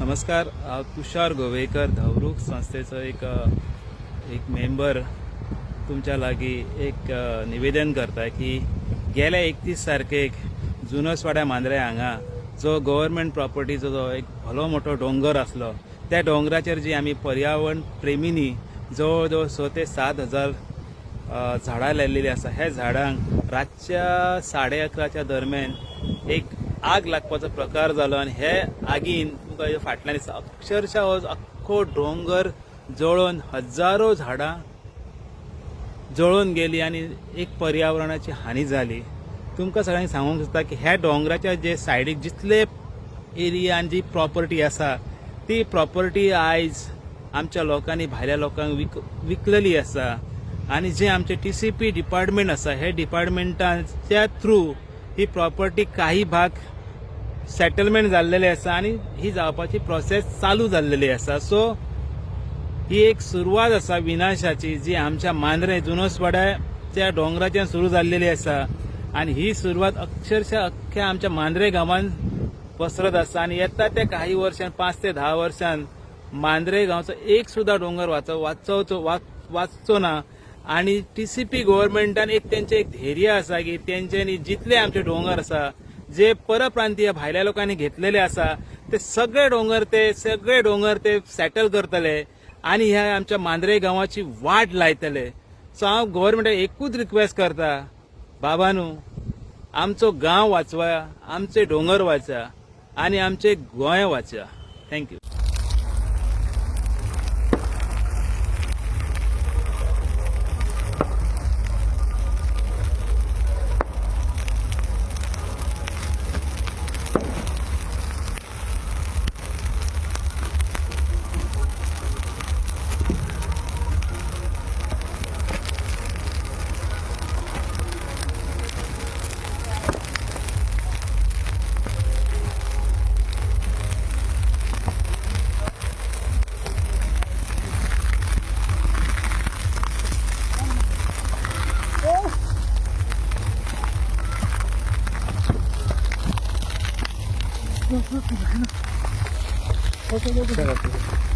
नमस्कार हांव तुषार गोवेकर धवरूक संस्थेचो एक एक मेंबर तुमच्या लागीं एक निवेदन करता की गेल्या एकतीस तारखेक जुनसवाड्या मांद्रे हांगा जो गव्हर्मेंट प्रॉपर्टीचो जो एक भलो मोठो डोंगर आसलो त्या डोंगराचेर जी आमी पर्यावरण प्रेमीनी जवळ जवळ स ते सात हजार झाडां लायलेली आसा ह्या झाडांक रातच्या साडे अकराच्या दरम्यान एक आग लागपाचो प्रकार जालो आनी हे आगीन तुमकां फाटल्यान दिसता. अक्षरशः हो अख्खो डोंगर जळोवन हजारो झाडां जळोवन गेली आनी एक पर्यावरणाची हानी जाली तुमकां सगळ्यांक सांगूंक सोदता की ह्या डोंगराच्या जे सायडीक जितले एरियान जी प्रॉपर्टी आसा ती प्रॉपर्टी आयज आमच्या लोकांनी भायल्या लोकांक विक विकलेली आसा. आनी जे आमचे टी सी पी डिपार्टमेंट आसा हे डिपार्टमेंटाच्या थ्रू ही प्रॉपर्टी काही भाग सेटलमेंट जाल्लेली आसा आनी ही जावपाची प्रोसेस चालू जाल्लेली आसा सो ही एक सुरवात आसा विनाशाची जी आमच्या मांद्रे जुनसवाड्याच्या डोंगराच्यान सुरू जाल्लेली आसा आणि ही सुरवात अक्षरशः अख्ख्या आमच्या मांद्रे गांवांत पसरत आसा आणि येता त्या काही वर्षांत पाच ते दहा वर्षांत मांद्रे गांवचो एक सुद्धा डोंगर वाचो वाचवचो वाच- वाचचो ना आणि टी सी पी गव्हर्मेंटान एक तेंचे एक धैर्य आसा की त्यांच्यानी जितले आमचे डोंगर आसा जे परप्रांतीय भायल्या लोकांनी घेतलेले आसा ते सगळे डोंगर ते सगळे डोंगर ते सेटल करतले आणि ह्या आमच्या मांद्रे गांवाची वाट लायतले. सो हांव गव्हर्मेंटाक एकूच रिक्वेस्ट करता बाबानू आमचो गांव वाचवा आमचे डोंगर वाचा आणि आमचे गोंय वाचा. Thank you Bak bak bak. Bak.